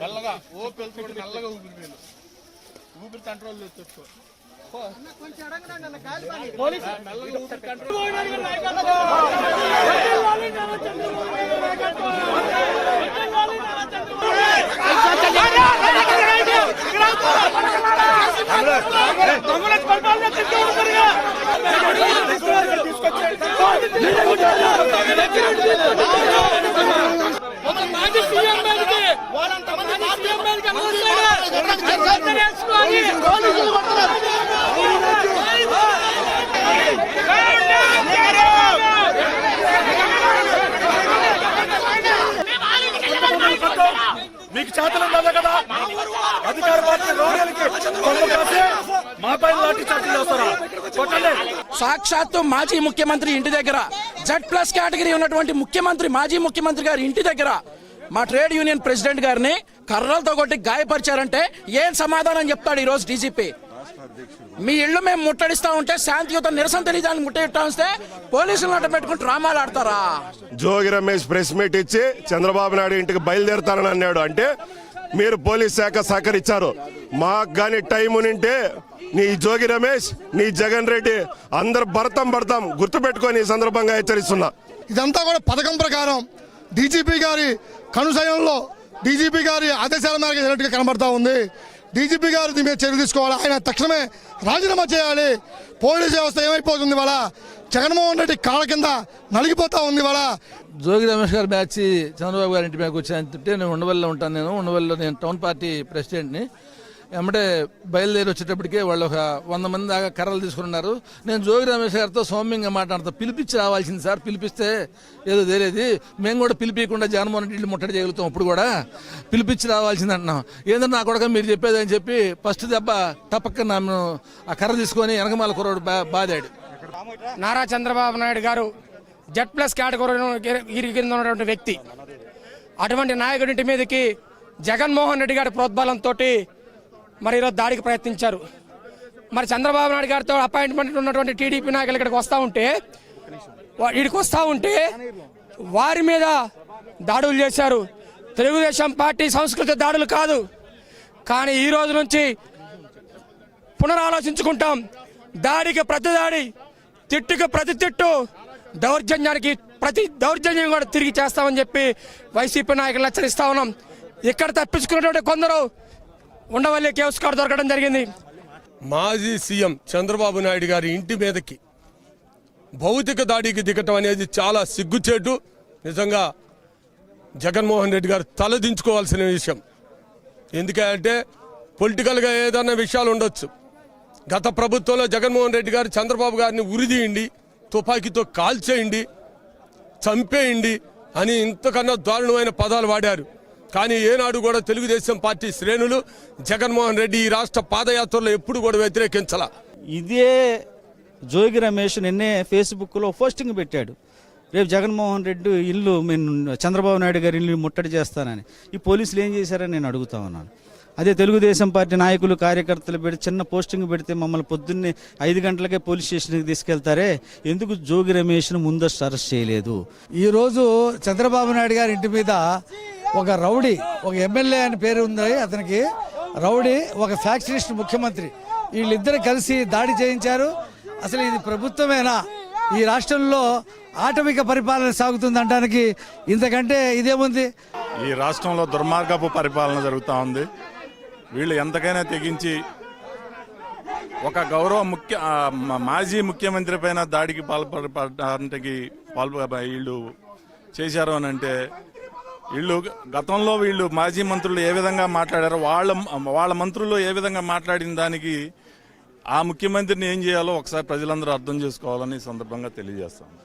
మెల్లగా ఓ పెళ్తుడు మెల్లగా ఊపిరి ఊపిరి కంట్రోల్ తెచ్చుకో. మెల్లగా ఊపిరి కంట్రోల్ మీకు చేతలు ఉండదు కదా? అధికార పార్టీ రౌడీలకి కొమ్ము కాస్తే మా పైన లాఠీ చార్జీలు వేస్తారా? కొట్టండి. సాక్షాత్తు మాజీ ముఖ్యమంత్రి ఇంటి దగ్గర జెడ్ ప్లస్ కేటగిరీ ఉన్నటువంటి ముఖ్యమంత్రి మాజీ ముఖ్యమంత్రి గారి ఇంటి దగ్గర మా ట్రేడ్ యూనియన్ ప్రెసిడెంట్ గారిని కర్రలతో కొట్టి గాయపరిచారంటే ఏం సమాధానం చెప్తాడు ఈ రోజు డీజీపీ? మీ ఇల్లు మేము ముట్టడిస్తా ఉంటే శాంతియుత నిరసన తెలియదాన్ని ముట్టడిస్తా వస్తే పోలీసులు అడ్డ పెట్టుకుని డ్రామాలు ఆడతారా? జోగి రమేష్ ప్రెస్ మీట్ ఇచ్చి చంద్రబాబు నాయుడు ఇంటికి బయలుదేరుతానని అన్నాడు. అంటే మీరు పోలీస్ శాఖ సహకరించారు. మాకు కానీ టైం ఉంటే నీ జోగి రమేష్ నీ జగన్ రెడ్డి అందరు భరతం భరతం గుర్తుపెట్టుకొని ఈ సందర్భంగా హెచ్చరిస్తున్నా. ఇదంతా కూడా పథకం ప్రకారం డీజీపీ గారి కనుసయంలో డీజీపీ గారి ఆదేశాల మేరకు జరిగినట్టుగా కనబడతా ఉంది. డీజీపీ గారు దీని మీద చర్య తీసుకోవాలి. ఆయన తక్షణమే రాజీనామా చేయాలి. పోలీస్ వ్యవస్థ ఏమైపోతుంది వాళ్ళ జగన్మోహన్ రెడ్డి కాళ్ళ కింద నలిగిపోతా ఉంది వాళ్ళ జోగి రమేష్ గారి మ్యాచ్ చంద్రబాబు గారి ఇంటి మీదకి వచ్చానంటే నేను ఉండవల్లిలో ఉంటాను నేను. ఉండవల్లిలో నేను టౌన్ పార్టీ ప్రెసిడెంట్ని. వెంబడే బయలుదేరి వచ్చేటప్పటికే వాళ్ళు ఒక వంద మంది దాకా కర్రలు తీసుకున్నారు. నేను జోగి రమేష్ గారితో సౌమ్యంగా మాట్లాడతా. పిలిపించి రావాల్సింది సార్ పిలిపిస్తే ఏదో తెలియదు. మేము కూడా పిలిపించకుండా జగన్మోహన్ రెడ్డి ముట్టడి చేయగలుగుతాం ఇప్పుడు కూడా. పిలిపించి రావాల్సింది అంటున్నాం. ఏంటంటే నా కొడక మీరు చెప్పేది అని చెప్పి ఫస్ట్ దెబ్బ తప్పక నన్ను ఆ కర్ర తీసుకొని వెనకమాల కుర్రోడు బా బాదాడు. నారా చంద్రబాబు నాయుడు గారు జెడ్ ప్లస్ కేటగిరీ కింద ఉన్నటువంటి వ్యక్తి. అటువంటి నాయకుడింటి మీదకి జగన్మోహన్ రెడ్డి గారి ప్రోద్బలంతో మరి ఈరోజు దాడికి ప్రయత్నించారు. మరి చంద్రబాబు నాయుడు గారితో అపాయింట్మెంట్ ఉన్నటువంటి టీడీపీ నాయకులు ఇక్కడికి వస్తూ ఉంటే వా- వీడికి వస్తూ ఉంటే వారి మీద దాడులు చేశారు. తెలుగుదేశం పార్టీ సంస్కృతి దాడులు కాదు. కానీ ఈ రోజు నుంచి పునరాలోచించుకుంటాం. దాడికి ప్రతి దాడి తిట్టుకి ప్రతి తిట్టు దౌర్జన్యానికి ప్రతి దౌర్జన్యం కూడా తిరిగి చేస్తామని చెప్పి వైసీపీ నాయకులు హెచ్చరిస్తా ఉన్నాం. ఇక్కడ తప్పించుకున్నటువంటి కొందరు ఉండవల్లి కేవ్స్ కార్డు దొరకడం జరిగింది. మాజీ సీఎం చంద్రబాబు నాయుడు గారి ఇంటి మీదకి భౌతిక దాడికి దిగటం అనేది చాలా సిగ్గుచేటు. నిజంగా జగన్మోహన్ రెడ్డి గారు తలదించుకోవాల్సిన విషయం. ఎందుకంటే పొలిటికల్గా ఏదైనా విషయాలు ఉండొచ్చు. గత ప్రభుత్వంలో జగన్మోహన్ రెడ్డి గారు చంద్రబాబు గారిని ఉరిదీయండి తుపాకీతో కాల్చేయండి చంపేయండి అని ఇంతకన్నా దారుణమైన పదాలు వాడారు. కానీ ఏనాడు కూడా తెలుగుదేశం పార్టీ శ్రేణులు జగన్మోహన్ రెడ్డి ఈ రాష్ట్ర పాదయాత్రలో ఎప్పుడు కూడా వ్యతిరేకించాల. ఇదే జోగి రమేష్ నిన్నే ఫేస్బుక్లో పోస్టింగ్ పెట్టాడు. రేపు జగన్మోహన్ రెడ్డి ఇల్లు నేను చంద్రబాబు నాయుడు గారి ఇల్లు ముట్టడి చేస్తానని. ఈ పోలీసులు ఏం చేశారని నేను అడుగుతా ఉన్నాను. అదే తెలుగుదేశం పార్టీ నాయకులు కార్యకర్తలు పెడితే చిన్న పోస్టింగ్ పెడితే మమ్మల్ని పొద్దున్నే ఐదు గంటలకే పోలీస్ స్టేషన్కి తీసుకెళ్తారే. ఎందుకు జోగి రమేష్ను ముందస్తు అరెస్ట్ చేయలేదు? ఈరోజు చంద్రబాబు నాయుడు గారి ఇంటి మీద ఒక రౌడీ ఒక ఎమ్మెల్యే అని పేరు ఉంది అతనికి. రౌడీ ఒక ఫ్యాక్షనిస్ట్ ముఖ్యమంత్రి. వీళ్ళిద్దరు కలిసి దాడి చేయించారు. అసలు ఇది ప్రభుత్వమేనా? ఈ రాష్ట్రంలో ఆటవిక పరిపాలన సాగుతుంది అనడానికి ఇంతకంటే ఇదేముంది? ఈ రాష్ట్రంలో దుర్మార్గపు పరిపాలన జరుగుతూ ఉంది. వీళ్ళు ఎంతకైనా తెగించి ఒక గౌరవ ముఖ్య మాజీ ముఖ్యమంత్రి పైన దాడికి పాల్పడటానికి పాల్ప వీళ్ళు చేశారు అని అంటే వీళ్ళు గతంలో వీళ్ళు మాజీ మంత్రులు ఏ విధంగా మాట్లాడారో వాళ్ళ వాళ్ళ మంత్రులు ఏ విధంగా మాట్లాడిన దానికి ఆ ముఖ్యమంత్రిని ఏం చేయాలో ఒకసారి ప్రజలందరూ అర్థం చేసుకోవాలని సందర్భంగా తెలియజేస్తాం